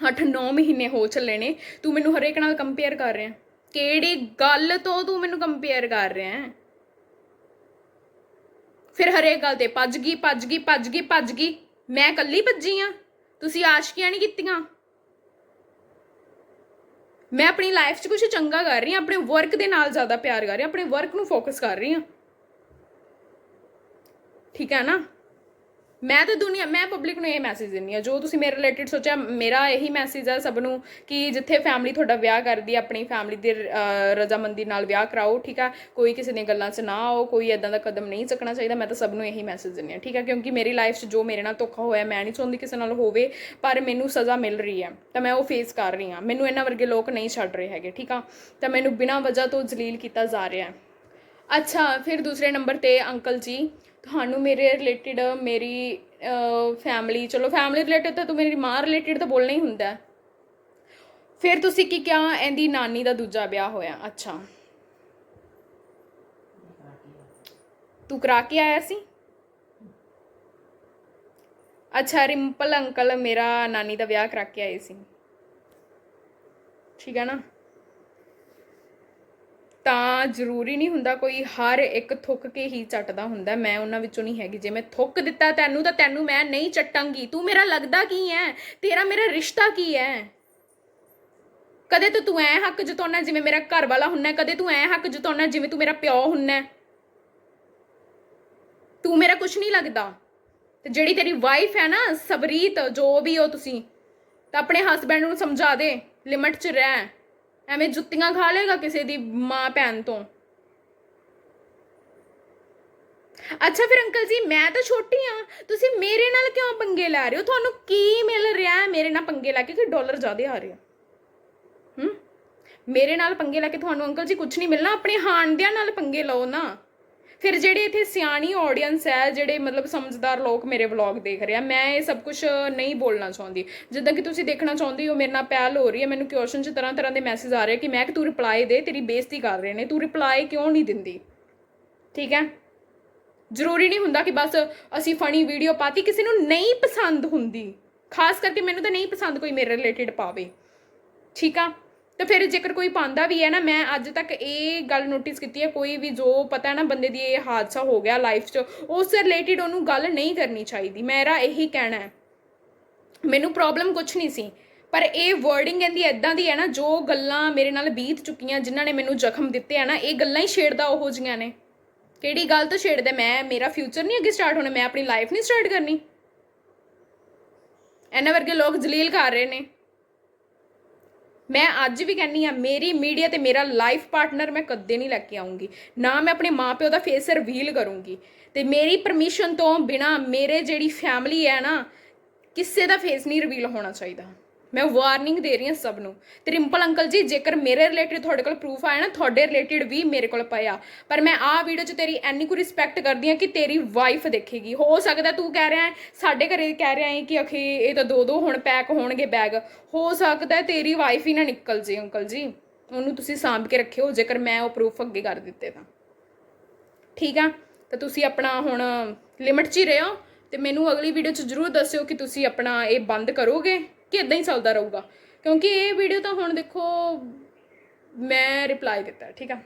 8-9 ਮਹੀਨੇ ਹੋ ਚੱਲੇ ਨੇ, ਤੂੰ ਮੈਨੂੰ ਹਰੇਕ ਨਾਲ ਕੰਪੇਅਰ ਕਰ ਰਿਹਾ ਕਿਹੜੀ ਗੱਲ ਤੋਂ ਤੂੰ ਮੈਨੂੰ ਕੰਪੇਅਰ ਕਰ ਰਿਹਾ ਫਿਰ ਹਰੇਕ ਗੱਲ ਤੇ ਭੱਜ ਗਈ ਭੱਜ ਗਈ ਭੱਜ ਗਈ ਭੱਜ ਗਈ, ਮੈਂ ਇਕੱਲੀ ਭੱਜੀ ਆ? ਤੁਸੀਂ ਆਸ਼ਕੀਆਂ ਨਹੀਂ ਕੀਤੀਆਂ? ਮੈਂ ਆਪਣੀ ਲਾਈਫ 'ਚ ਕੁਝ ਚੰਗਾ ਕਰ ਰਹੀ ਹਾਂ, ਆਪਣੇ ਵਰਕ ਦੇ ਨਾਲ ਜ਼ਿਆਦਾ ਪਿਆਰ ਕਰ ਰਹੀ ਹਾਂ, ਆਪਣੇ ਵਰਕ ਨੂੰ ਫੋਕਸ ਕਰ ਰਹੀ ਹਾਂ। ਠੀਕ ਹੈ ਨਾ? ਮੈਂ ਤਾਂ ਦੁਨੀਆ, ਮੈਂ ਪਬਲਿਕ ਨੂੰ ਇਹ ਮੈਸੇਜ ਦਿੰਨੀ ਆ ਜੋ ਤੁਸੀਂ ਮੇਰੇ ਰਿਲੇਟਡ ਸੋਚਿਆ, ਮੇਰਾ ਇਹੀ ਮੈਸੇਜ ਆ ਸਭ ਨੂੰ ਕਿ ਜਿੱਥੇ ਫੈਮਿਲੀ ਤੁਹਾਡਾ ਵਿਆਹ ਕਰਦੀ ਆ, ਆਪਣੀ ਫੈਮਿਲੀ ਦੇ ਰਜ਼ਾਮੰਦੀ ਨਾਲ ਵਿਆਹ ਕਰਾਓ, ਠੀਕ ਆ? ਕੋਈ ਕਿਸੇ ਦੀਆਂ ਗੱਲਾਂ 'ਚ ਨਾ ਆਓ, ਕੋਈ ਐਦਾਂ ਦਾ ਕਦਮ ਨਹੀਂ ਚੱਕਣਾ ਚਾਹੀਦਾ, ਮੈਂ ਤਾਂ ਸਭ ਨੂੰ ਇਹੀ ਮੈਸੇਜ ਦਿੰਨੀ ਆ ਠੀਕ ਆ? ਕਿਉਂਕਿ ਮੇਰੀ ਲਾਈਫ 'ਚ ਜੋ ਮੇਰੇ ਨਾਲ ਧੋਖਾ ਹੋਇਆ, ਮੈਂ ਨਹੀਂ ਚਾਹੁੰਦੀ ਕਿਸੇ ਨਾਲ ਹੋਵੇ, ਪਰ ਮੈਨੂੰ ਸਜ਼ਾ ਮਿਲ ਰਹੀ ਹੈ, ਤਾਂ ਮੈਂ ਉਹ ਫੇਸ ਕਰ ਰਹੀ ਹਾਂ। ਮੈਨੂੰ ਇਹਨਾਂ ਵਰਗੇ ਲੋਕ ਨਹੀਂ ਛੱਡ ਰਹੇ ਹੈਗੇ, ਠੀਕ ਆ? ਤਾਂ ਮੈਨੂੰ ਬਿਨਾਂ ਵਜ੍ਹਾ ਤੋਂ ਜਲੀਲ ਕੀਤਾ ਜਾ ਰਿਹਾ ਹੈ। ਅੱਛਾ, ਫਿਰ ਦੂਸਰੇ ਨੰਬਰ ਤੇ ਅੰਕਲ ਜੀ, ਤੁਹਾਨੂੰ ਮੇਰੇ ਰਿਲੇਟਡ ਮੇਰੀ ਫੈਮਿਲੀ ਚਲੋ ਫੈਮਿਲੀ ਰਿਲੇਟਡ ਤਾਂ ਤੂੰ ਮੇਰੀ ਮਾਂ ਰਿਲੇਟਡ ਤਾਂ ਬੋਲਣਾ ਹੀ ਹੁੰਦਾ। ਫਿਰ ਤੁਸੀਂ ਕੀ ਕਿਹਾ, ਇਹਦੀ ਨਾਨੀ ਦਾ ਦੂਜਾ ਵਿਆਹ ਹੋਇਆ, ਅੱਛਾ। ਤੂੰ ਕਰਾ ਕੇ ਆਇਆ ਸੀ? ਅੱਛਾ, ਰਿੰਪਲ ਅੰਕਲ ਮੇਰਾ ਨਾਨੀ ਦਾ ਵਿਆਹ ਕਰਾ ਕੇ ਆਏ ਸੀ। ਠੀਕ ਹੈ ਨਾ? ਤਾਂ ਜ਼ਰੂਰੀ ਨਹੀਂ ਹੁੰਦਾ ਕੋਈ ਹਰ ਇੱਕ ਥੁੱਕ ਕੇ ਹੀ ਚੱਟਦਾ ਹੁੰਦਾ। ਮੈਂ ਉਹਨਾਂ ਵਿੱਚੋਂ ਨਹੀਂ ਹੈਗੀ। ਜੇ ਮੈਂ ਥੁੱਕ ਦਿੱਤਾ ਤੈਨੂੰ, ਤਾਂ ਤੈਨੂੰ ਮੈਂ ਨਹੀਂ ਚੱਟਾਂਗੀ। ਤੂੰ ਮੇਰਾ ਲੱਗਦਾ ਕੀ ਹੈ ਤੇਰਾ ਮੇਰਾ ਰਿਸ਼ਤਾ ਕੀ ਹੈ ਕਦੇ ਤਾਂ ਤੂੰ ਐ ਹੱਕ ਜਤਾਉਣਾ ਜਿਵੇਂ ਮੇਰਾ ਘਰ ਵਾਲਾ ਹੁੰਨਾ ਕਦੇ ਤੂੰ ਐ ਹੱਕ ਜਤਾਉਣਾ ਜਿਵੇਂ ਤੂੰ ਮੇਰਾ ਪਿਓ ਹੁੰਨਾ ਤੂੰ ਮੇਰਾ ਕੁਝ ਨਹੀਂ ਲੱਗਦਾ। ਤੇ ਜਿਹੜੀ ਤੇਰੀ ਵਾਈਫ ਹੈ ਨਾ ਸਬਰੀਤ ਜੋ ਵੀ ਹੋ ਤੁਸੀਂ, ਤਾਂ ਆਪਣੇ ਹਸਬੰਡ ਨੂੰ ਸਮਝਾ ਦੇ। ਲਿਮਟ 'ਚ ਰਹਿ। ਐਵੇਂ ਜੁੱਤੀਆਂ ਖਾ ਲੇਗਾ ਕਿਸੇ ਦੀ ਮਾਂ ਭੈਣ ਤੋਂ? ਅੱਛਾ ਫਿਰ ਅੰਕਲ ਜੀ, ਮੈਂ ਤਾਂ ਛੋਟੀ ਆ। ਤੁਸੀਂ ਮੇਰੇ ਨਾਲ ਕਿਉਂ ਪੰਗੇ ਲੈ ਰਹੇ ਹੋ? ਤੁਹਾਨੂੰ ਕੀ ਮਿਲ ਰਿਹਾ ਹੈ ਮੇਰੇ ਨਾਲ ਪੰਗੇ ਲੈ ਕੇ? ਕਿ ਡਾਲਰ ਜ਼ਿਆਦਾ ਆ ਰਿਹਾ ਹੂੰ? ਮੇਰੇ ਨਾਲ ਪੰਗੇ ਲੈ ਕੇ ਤੁਹਾਨੂੰ ਅੰਕਲ ਜੀ ਕੁਝ ਨਹੀਂ ਮਿਲਣਾ? ਆਪਣੇ ਹਾਣਦਿਆਂ ਨਾਲ ਪੰਗੇ ਲਓ ਨਾ। ਫਿਰ ਜਿਹੜੇ ਇੱਥੇ ਸਿਆਣੀ ਆਡੀਅנס ਹੈ, ਜਿਹੜੇ ਮਤਲਬ ਸਮਝਦਾਰ ਲੋਕ ਮੇਰੇ ਵਲੌਗ ਦੇਖ ਰਹੇ ਆ, ਮੈਂ ਇਹ ਸਭ ਕੁਝ ਨਹੀਂ ਬੋਲਣਾ ਚਾਹੁੰਦੀ। ਜਿੱਦਾਂ ਕਿ ਤੁਸੀਂ ਦੇਖਣਾ ਚਾਹੁੰਦੇ ਹੋ, ਮੇਰੇ ਨਾਲ ਪਹਿਲ ਹੋ ਰਹੀ ਹੈ, ਮੈਨੂੰ ਕੁਐਸਚਨ 'ਚ ਤਰ੍ਹਾਂ ਤਰ੍ਹਾਂ ਦੇ ਮੈਸੇਜ ਆ ਰਹੇ ਕਿ ਮੈਂ ਕਿ ਤੂੰ ਰਿਪਲਾਈ ਦੇ, ਤੇਰੀ ਬੇਇੱਜ਼ਤੀ ਕਰ ਰਹੇ ਨੇ, ਤੂੰ ਰਿਪਲਾਈ ਕਿਉਂ ਨਹੀਂ ਦਿੰਦੀ? ਠੀਕ ਹੈ? ਜ਼ਰੂਰੀ ਨਹੀਂ ਹੁੰਦਾ ਕਿ ਬਸ ਅਸੀਂ ਫਨੀ ਵੀਡੀਓ ਪਾਤੀ, ਕਿਸੇ ਨੂੰ ਨਹੀਂ ਪਸੰਦ ਹੁੰਦੀ। ਖਾਸ ਕਰਕੇ ਮੈਨੂੰ ਤਾਂ ਨਹੀਂ ਪਸੰਦ ਕੋਈ ਮੇਰੇ ਰਿਲੇਟਡ ਪਾਵੇ। ਠੀਕ ਆ? ਤੇ ਫਿਰ ਜੇਕਰ ਕੋਈ ਪਾਉਂਦਾ ਵੀ ਹੈ ਨਾ, ਮੈਂ ਅੱਜ ਤੱਕ ਇਹ ਗੱਲ ਨੋਟਿਸ ਕੀਤੀ ਹੈ, ਕੋਈ ਵੀ ਜੋ ਪਤਾ ਹੈ ਨਾ ਬੰਦੇ ਦੀ ਇਹ ਹਾਦਸਾ ਹੋ ਗਿਆ ਲਾਈਫ 'ਚ, ਉਸ ਰਿਲੇਟਡ ਉਹਨੂੰ ਗੱਲ ਨਹੀਂ ਕਰਨੀ ਚਾਹੀਦੀ। ਮੇਰਾ ਇਹੀ ਕਹਿਣਾ ਹੈ। ਮੈਨੂੰ ਪ੍ਰੋਬਲਮ ਕੁਝ ਨਹੀਂ ਸੀ, ਪਰ ਇਹ ਵਰਡਿੰਗ ਇਹਦੀ ਐਦਾਂ ਦੀ ਹੈ ਨਾ, ਜੋ ਗੱਲਾਂ ਮੇਰੇ ਨਾਲ ਬੀਤ ਚੁੱਕੀਆਂ, ਜਿਨ੍ਹਾਂ ਨੇ ਮੈਨੂੰ ਜ਼ਖਮ ਦਿੱਤੇ ਆ ਨਾ, ਇਹ ਗੱਲਾਂ ਹੀ ਛੇੜਦਾ ਉਹੋ ਜੀਆਂ ਨੇ। ਕਿਹੜੀ ਗੱਲ ਤੋਂ ਛੇੜਦਾ? ਮੈਂ, ਮੇਰਾ ਫਿਊਚਰ ਨਹੀਂ ਅੱਗੇ ਸਟਾਰਟ ਹੋਣਾ, ਮੈਂ ਆਪਣੀ ਲਾਈਫ ਨਹੀਂ ਸਟਾਰਟ ਕਰਨੀ। ਇਹਨਾਂ ਵਰਗੇ ਲੋਕ ਜਲੀਲ ਕਰ ਰਹੇ ਨੇ। ਮੈਂ ਅੱਜ ਵੀ ਕਹਿੰਨੀ ਆ ਮੇਰੀ ਮੀਡੀਆ ਤੇ ਮੇਰਾ ਲਾਈਫ ਪਾਰਟਨਰ ਮੈਂ ਕਦੇ ਨਹੀਂ ਲੈ ਕੇ ਆਉਂਗੀ। ਨਾ ਮੈਂ ਆਪਣੇ ਮਾਪਿਓ ਦਾ ਫੇਸ ਰਿਵੀਲ ਕਰੂੰਗੀ। ਤੇ ਮੇਰੀ ਪਰਮਿਸ਼ਨ ਤੋਂ ਬਿਨਾ ਮੇਰੇ ਜਿਹੜੀ ਫੈਮਿਲੀ ਹੈ ਨਾ, ਕਿਸੇ ਦਾ ਫੇਸ ਨਹੀਂ ਰਿਵੀਲ ਹੋਣਾ ਚਾਹੀਦਾ। ਮੈਂ ਵਾਰਨਿੰਗ ਦੇ ਰਹੀ ਹਾਂ ਸਭ ਨੂੰ। ਤੇ ਰਿੰਪਲ ਅੰਕਲ ਜੀ, ਜੇਕਰ ਮੇਰੇ ਰਿਲੇਟਡ ਤੁਹਾਡੇ ਕੋਲ ਪ੍ਰੂਫ ਆਇਆ ਨਾ, ਤੁਹਾਡੇ ਰਿਲੇਟਡ ਵੀ ਮੇਰੇ ਕੋਲ ਪਿਆ ਪਰ ਮੈਂ ਆਹ ਵੀਡੀਓ 'ਚ ਤੇਰੀ ਐਨੀ ਕੁ ਰਿਸਪੈਕਟ ਕਰਦੀ ਹਾਂ ਕਿ ਤੇਰੀ ਵਾਈਫ ਦੇਖੇਗੀ। ਹੋ ਸਕਦਾ ਤੂੰ ਕਹਿ ਰਿਹਾ ਸਾਡੇ ਘਰੇ ਕਹਿ ਰਿਹਾ ਹੈ ਕਿ ਅਖੇ ਇਹ ਤਾਂ ਦੋ ਦੋ ਹੁਣ ਪੈਕ ਹੋਣਗੇ ਬੈਗ ਹੋ ਸਕਦਾ ਤੇਰੀ ਵਾਈਫ ਹੀ ਨਾ ਨਿਕਲ ਜੇ ਅੰਕਲ ਜੀ। ਉਹਨੂੰ ਤੁਸੀਂ ਸਾਂਭ ਕੇ ਰੱਖਿਓ, ਜੇਕਰ ਮੈਂ ਉਹ ਪ੍ਰੂਫ ਅੱਗੇ ਕਰ ਦਿੱਤੇ ਤਾਂ। ਠੀਕ ਆ? ਤਾਂ ਤੁਸੀਂ ਆਪਣਾ ਹੁਣ ਲਿਮਟ 'ਚ ਹੀ ਰਹੋ ਤੇ ਮੈਨੂੰ ਅਗਲੀ ਵੀਡੀਓ 'ਚ ਜਰੂਰ ਦੱਸਿਓ ਕਿ ਤੁਸੀਂ ਆਪਣਾ ਇਹ ਬੰਦ ਕਰੋਗੇ। ਕਿ ਇਦਾਂ ਹੀ ਚੱਲਦਾ ਰਹੂਗਾ। ਕਿਉਂਕਿ ਇਹ ਵੀਡੀਓ ਤਾਂ ਹੁਣ ਦੇਖੋ ਮੈਂ ਰਿਪਲਾਈ ਦਿੱਤਾ ਠੀਕ ਆ?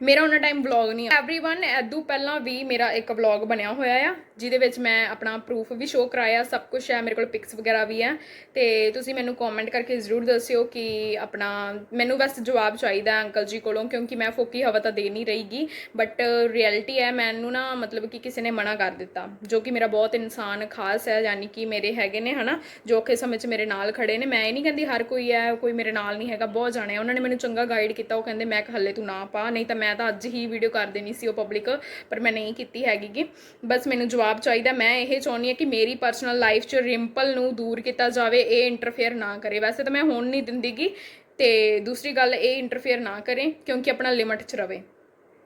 ਮੇਰਾ ਉਹਨਾਂ ਟਾਈਮ ਵਲੌਗ ਨਹੀਂ ਐਵਰੀਵਨ ਐਦੂ ਪਹਿਲਾਂ ਵੀ ਮੇਰਾ ਇੱਕ ਵਲੌਗ ਬਣਿਆ ਹੋਇਆ ਆ। ਜਿਹਦੇ ਵਿੱਚ ਮੈਂ ਆਪਣਾ ਪ੍ਰੂਫ ਵੀ ਸ਼ੋਅ ਕਰਾਇਆ, ਸਭ ਕੁਝ ਹੈ, ਮੇਰੇ ਕੋਲ ਪਿਕਸ ਵਗੈਰਾ ਵੀ ਹੈ। ਤੇ ਤੁਸੀਂ ਮੈਨੂੰ ਕਮੈਂਟ ਕਰਕੇ ਜ਼ਰੂਰ ਦੱਸਿਓ ਕਿ ਆਪਣਾ, ਮੈਨੂੰ ਬਸ ਜਵਾਬ ਚਾਹੀਦਾ ਅੰਕਲ ਜੀ ਕੋਲੋਂ, ਕਿਉਂਕਿ ਮੈਂ ਫੋਕੀ ਹਵਾ ਤਾਂ ਦੇ ਨਹੀਂ ਰਹੀਗੀ। ਬਟ ਰਿਐਲਿਟੀ ਹੈ, ਮੈਨੂੰ ਨਾ ਮਤਲਬ ਕਿ ਕਿਸੇ ਨੇ ਮਨਾ ਕਰ ਦਿੱਤਾ, ਜੋ ਕਿ ਮੇਰਾ ਬਹੁਤ ਇਨਸਾਨ ਖਾਸ ਹੈ, ਯਾਨੀ ਕਿ ਮੇਰੇ ਹੈਗੇ ਨੇ, ਹਨਾ, ਜੋ ਕਿ ਸਮੇਂ 'ਚ ਮੇਰੇ ਨਾਲ ਖੜੇ ਨੇ। ਮੈਂ ਇਹ ਨਹੀਂ ਕਹਿੰਦੀ ਹਰ ਕੋਈ ਹੈ, ਕੋਈ ਮੇਰੇ ਨਾਲ ਨਹੀਂ ਹੈਗਾ, ਬਹੁਤ ਜਾਣੇ ਉਹਨਾਂ ਨੇ ਮੈਨੂੰ ਚੰਗਾ ਗਾਈਡ ਕੀਤਾ, ਉਹ ਕਹਿੰਦੇ, ਮੈਂ ਕਿ ਹੱਲੇ ਤੂੰ ਨਾ ਪਾ, ਨਹੀਂ ਤਾਂ ਮੈਂ ਤਾਂ ਅੱਜ ਹੀ ਵੀਡੀਓ ਕਰ ਦੇਣੀ ਸੀ ਉਹ ਪਬਲਿਕ ਪਰ ਮੈਂ ਨਹੀਂ ਕੀਤੀ ਹੈਗੀ ਬਸ ਮੈਨੂੰ ਜਵਾਬ ਚਾਹੀਦਾ। ਮੈਂ ਇਹ ਚਾਹੁੰਦੀ ਹਾਂ ਕਿ ਮੇਰੀ ਪਰਸਨਲ ਲਾਈਫ 'ਚ ਰਿੰਪਲ ਨੂੰ ਦੂਰ ਕੀਤਾ ਜਾਵੇ, ਇਹ ਇੰਟਰਫੇਅਰ ਨਾ ਕਰੇ। ਵੈਸੇ ਤਾਂ ਮੈਂ ਹੁਣ ਨਹੀਂ ਦਿੰਦੀਗੀ ਤੇ ਦੂਸਰੀ ਗੱਲ, ਇਹ ਇੰਟਰਫੇਅਰ ਨਾ ਕਰੇ, ਕਿਉਂਕਿ ਆਪਣਾ ਲਿਮਟ 'ਚ ਰਵੇ।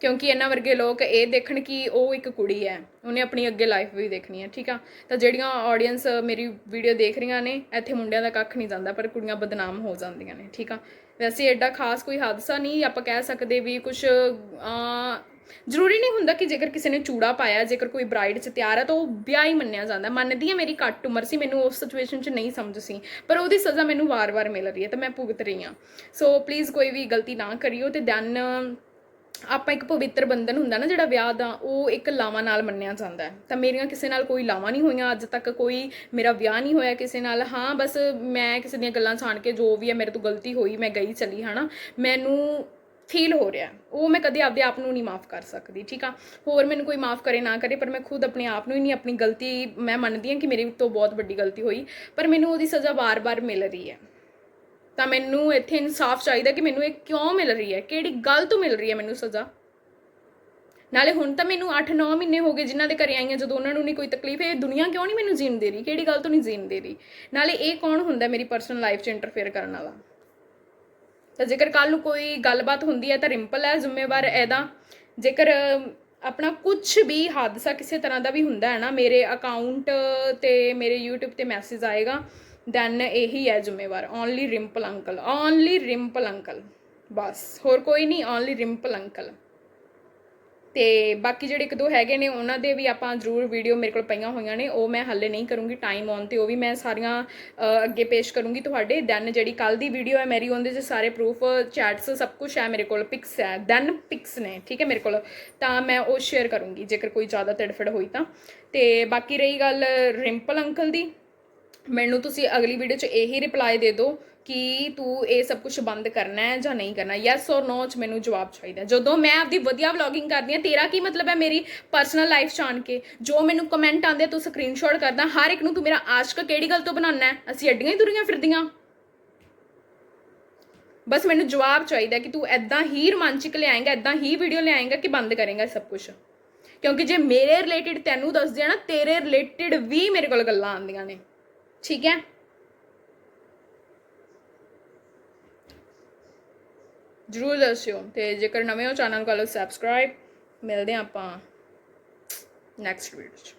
ਕਿਉਂਕਿ ਇਹਨਾਂ ਵਰਗੇ ਲੋਕ ਇਹ ਦੇਖਣ ਕਿ ਉਹ ਇੱਕ ਕੁੜੀ ਹੈ, ਉਹਨੇ ਆਪਣੀ ਅੱਗੇ ਲਾਈਫ ਵੀ ਦੇਖਣੀ ਹੈ, ਠੀਕ ਆ? ਤਾਂ ਜਿਹੜੀਆਂ ਆਡੀਅנס ਮੇਰੀ ਵੀਡੀਓ ਦੇਖ ਰਹੀਆਂ ਨੇ, ਇੱਥੇ ਮੁੰਡਿਆਂ ਦਾ ਕੱਖ ਨਹੀਂ ਜਾਂਦਾ, ਪਰ ਕੁੜੀਆਂ ਬਦਨਾਮ ਹੋ ਜਾਂਦੀਆਂ ਨੇ, ਠੀਕ ਆ? ਵੈਸੇ ਐਡਾ ਖਾਸ ਕੋਈ ਹਾਦਸਾ ਨਹੀਂ ਆਪਾਂ ਕਹਿ ਸਕਦੇ ਵੀ ਕੁਝ ਜ਼ਰੂਰੀ ਨਹੀਂ ਹੁੰਦਾ ਕਿ ਜੇਕਰ ਕਿਸੇ ਨੇ ਚੂੜਾ ਪਾਇਆ, ਜੇਕਰ ਕੋਈ ਬ੍ਰਾਈਡ 'ਚ ਤਿਆਰ ਹੈ ਤਾਂ ਉਹ ਵਿਆਹ ਹੀ ਮੰਨਿਆ ਜਾਂਦਾ। ਮੰਨਦੀ ਹੈ ਮੇਰੀ ਘੱਟ ਉਮਰ ਸੀ, ਮੈਨੂੰ ਉਸ ਸਿਚੁਏਸ਼ਨ 'ਚ ਨਹੀਂ ਸਮਝ ਸੀ, ਪਰ ਉਹਦੀ ਸਜ਼ਾ ਮੈਨੂੰ ਵਾਰ-ਵਾਰ ਮਿਲ ਰਹੀ ਹੈ ਤਾਂ ਮੈਂ ਭੁਗਤ ਰਹੀ ਹਾਂ। ਸੋ ਪਲੀਜ਼ ਕੋਈ ਵੀ ਗਲਤੀ ਨਾ ਕਰਿਓ ਤੇ ਦੈਨ ਆਪਾਂ ਇੱਕ ਪਵਿੱਤਰ ਬੰਧਨ ਹੁੰਦਾ ਨਾ ਜਿਹੜਾ ਵਿਆਹ ਦਾ, ਉਹ ਇੱਕ ਲਾਵਾਂ ਨਾਲ ਮੰਨਿਆ ਜਾਂਦਾ ਹੈ। ਤਾਂ ਮੇਰੀਆਂ ਕਿਸੇ ਨਾਲ ਕੋਈ ਲਾਵਾਂ ਨਹੀਂ ਹੋਈਆਂ, ਅੱਜ ਤੱਕ ਕੋਈ ਮੇਰਾ ਵਿਆਹ ਨਹੀਂ ਹੋਇਆ ਕਿਸੇ ਨਾਲ। ਹਾਂ, ਬਸ ਮੈਂ ਕਿਸੇ ਦੀਆਂ ਗੱਲਾਂ ਛਾਣ ਕੇ ਜੋ ਵੀ ਹੈ, ਮੇਰੇ ਤੋਂ ਗਲਤੀ ਹੋਈ, ਮੈਂ ਗਈ ਚਲੀ, ਹਨਾ। ਮੈਨੂੰ ਫੀਲ ਹੋ ਰਿਹਾ ਉਹ ਮੈਂ ਕਦੇ ਆਪਦੇ ਆਪ ਨੂੰ ਨਹੀਂ ਮਾਫ ਕਰ ਸਕਦੀ, ਠੀਕ ਆ? ਹੋਰ ਮੈਨੂੰ ਕੋਈ ਮਾਫ ਕਰੇ ਨਾ ਕਰੇ, ਪਰ ਮੈਂ ਖੁਦ ਆਪਣੇ ਆਪ ਨੂੰ ਹੀ ਨਹੀਂ, ਆਪਣੀ ਗਲਤੀ ਮੈਂ ਮੰਨਦੀ ਹਾਂ ਕਿ ਮੇਰੇ ਤੋਂ ਬਹੁਤ ਵੱਡੀ ਗਲਤੀ ਹੋਈ, ਪਰ ਮੈਨੂੰ ਉਹਦੀ ਸਜ਼ਾ ਵਾਰ ਵਾਰ ਮਿਲ ਰਹੀ ਹੈ। ਤਾਂ ਮੈਨੂੰ ਇੱਥੇ ਇਨਸਾਫ ਚਾਹੀਦਾ ਕਿ ਮੈਨੂੰ ਇਹ ਕਿਉਂ ਮਿਲ ਰਹੀ ਹੈ? ਕਿਹੜੀ ਗੱਲ ਤੋਂ ਮਿਲ ਰਹੀ ਹੈ ਮੈਨੂੰ ਸਜ਼ਾ? ਨਾਲੇ ਹੁਣ ਤਾਂ ਮੈਨੂੰ 8-9 ਮਹੀਨੇ ਹੋ ਗਏ ਜਿਨ੍ਹਾਂ ਦੇ ਘਰੇ ਆਈਆਂ ਜਦੋਂ ਉਹਨਾਂ ਨੂੰ ਨਹੀਂ ਕੋਈ ਤਕਲੀਫ ਹੈ ਇਹ ਦੁਨੀਆ ਕਿਉਂ ਨਹੀਂ ਮੈਨੂੰ ਜੀਣ ਦੇ ਰਹੀ? ਕਿਹੜੀ ਗੱਲ ਤੋਂ ਨਹੀਂ ਜੀਣ ਦੇ ਰਹੀ? ਨਾਲੇ ਇਹ ਕੌਣ ਹੁੰਦਾ ਮੇਰੀ ਪਰਸਨਲ ਲਾਈਫ 'ਚ ਇੰਟਰਫੇਅਰ ਕਰਨ ਵਾਲਾ? ਤਾਂ ਜੇਕਰ ਕੱਲ ਨੂੰ ਕੋਈ ਗੱਲਬਾਤ ਹੁੰਦੀ ਹੈ ਤਾਂ ਰਿੰਪਲ ਹੈ ਜ਼ਿੰਮੇਵਾਰ ਇਹਦਾ। ਜੇਕਰ ਆਪਣਾ ਕੁਝ ਵੀ ਹਾਦਸਾ ਕਿਸੇ ਤਰ੍ਹਾਂ ਦਾ ਵੀ ਹੁੰਦਾ ਹੈ ਨਾ, ਮੇਰੇ ਅਕਾਊਂਟ ਤੇ, ਮੇਰੇ YouTube ਤੇ ਮੈਸੇਜ ਆਏਗਾ ਦੈਨ ਇਹੀ ਹੈ ਜ਼ਿੰਮੇਵਾਰ। Only Rimpal uncle only Rimpal uncle. ਬਸ, ਹੋਰ ਕੋਈ ਨਹੀਂ ਓਨਲੀ ਰਿੰਪਲ ਅੰਕਲ। ਤੇ ਬਾਕੀ ਜਿਹੜੇ ਇੱਕ ਦੋ ਹੈਗੇ ਨੇ, ਉਹਨਾਂ ਦੇ ਵੀ ਆਪਾਂ ਜ਼ਰੂਰ ਵੀਡੀਓ ਮੇਰੇ ਕੋਲ ਪਈਆਂ ਹੋਈਆਂ ਨੇ, ਉਹ ਮੈਂ ਹੱਲੇ ਨਹੀਂ ਕਰੂੰਗੀ ਟਾਈਮ ਆਉਣ ਤੇ, ਉਹ ਵੀ ਮੈਂ ਸਾਰੀਆਂ ਅੱਗੇ ਪੇਸ਼ ਕਰੂੰਗੀ ਤੁਹਾਡੇ। ਦੈਨ ਜਿਹੜੀ ਕੱਲ ਦੀ ਵੀਡੀਓ ਹੈ ਮੇਰੀ, ਉਹਦੇ 'ਚ ਸਾਰੇ ਪ੍ਰੂਫ ਚੈਟਸ ਸਭ ਕੁਝ ਹੈ ਮੇਰੇ ਕੋਲ ਪਿਕਸ ਹੈ। ਦੈਨ ਪਿਕਸ ਨੇ, ਠੀਕ ਹੈ ਮੇਰੇ ਕੋਲ। ਤਾਂ ਮੈਂ ਉਹ ਸ਼ੇਅਰ ਕਰੂੰਗੀ, ਜੇਕਰ ਕੋਈ ਜ਼ਿਆਦਾ ਤੜਫੜ ਹੋਈ ਤਾਂ। ਤੇ ਬਾਕੀ ਰਹੀ ਗੱਲ ਰਿੰਪਲ ਅੰਕਲ ਦੀ। ਮੈਨੂੰ ਤੁਸੀਂ ਅਗਲੀ ਵੀਡੀਓ 'ਚ ਇਹੀ ਰਿਪਲਾਈ ਦੇ ਦਿਓ ਕਿ ਤੂੰ ਇਹ ਸਭ ਕੁਝ ਬੰਦ ਕਰਨਾ ਹੈ ਜਾਂ ਨਹੀਂ ਕਰਨਾ ਯੈਸ অর ਨੋ 'ਚ ਮੈਨੂੰ ਜਵਾਬ ਚਾਹੀਦਾ। ਜਦੋਂ ਮੈਂ ਆਪਦੀ ਵਧੀਆ ਵਲੌਗਿੰਗ ਕਰਦੀ ਹਾਂ ਤੇਰਾ ਕੀ ਮਤਲਬ ਹੈ ਮੇਰੀ ਪਰਸਨਲ ਲਾਈਫ 'ਚ ਆਣ ਕੇ? ਜੋ ਮੈਨੂੰ ਕਮੈਂਟ ਆਉਂਦੇ ਆ, ਤੂੰ ਸਕਰੀਨਸ਼ਾਟ ਕਰਦਾ ਹਰ ਇੱਕ ਨੂੰ ਤੂੰ ਮੇਰਾ ਆਸ਼ਕ ਕਿਹੜੀ ਗੱਲ ਤੋਂ ਬਣਾਉਣਾ ਹੈ? ਅਸੀਂ ਅੱਡੀਆਂ ਹੀ ਤੁਰੀਆਂ ਫਿਰਦੀਆਂ। ਬਸ ਮੈਨੂੰ ਜਵਾਬ ਚਾਹੀਦਾ ਕਿ ਤੂੰ ਐਦਾਂ ਹੀ ਰੋਮਾਂਚਿਕ ਲਿਆਏਂਗਾ ਐਦਾਂ ਹੀ ਵੀਡੀਓ ਲਿਆਏਂਗਾ ਕਿ ਬੰਦ ਕਰੇਂਗਾ ਸਭ ਕੁਝ ਕਿਉਂਕਿ ਜੇ ਮੇਰੇ ਰਿਲੇਟਡ ਤੈਨੂੰ ਦੱਸ ਦਿਆ ਨਾ ਤੇਰੇ ਰਿਲੇਟਡ ਵੀ ਮੇਰੇ ਕੋਲ ਗੱਲਾਂ ਆਉਂਦੀਆਂ ਨੇ। ਠੀਕ ਹੈ? ਜਰੂਰ ਦੱਸਿਓ ਤੇ ਜੇਕਰ ਨਵੇਂ ਹੋ ਚੈਨਲ ਨੂੰ ਕਰ ਲਓ ਸਬਸਕ੍ਰਾਈਬ ਮਿਲਦੇ ਹਾਂ ਆਪਾਂ ਨੈਕਸਟ ਵੀਡੀਓ 'ਚ।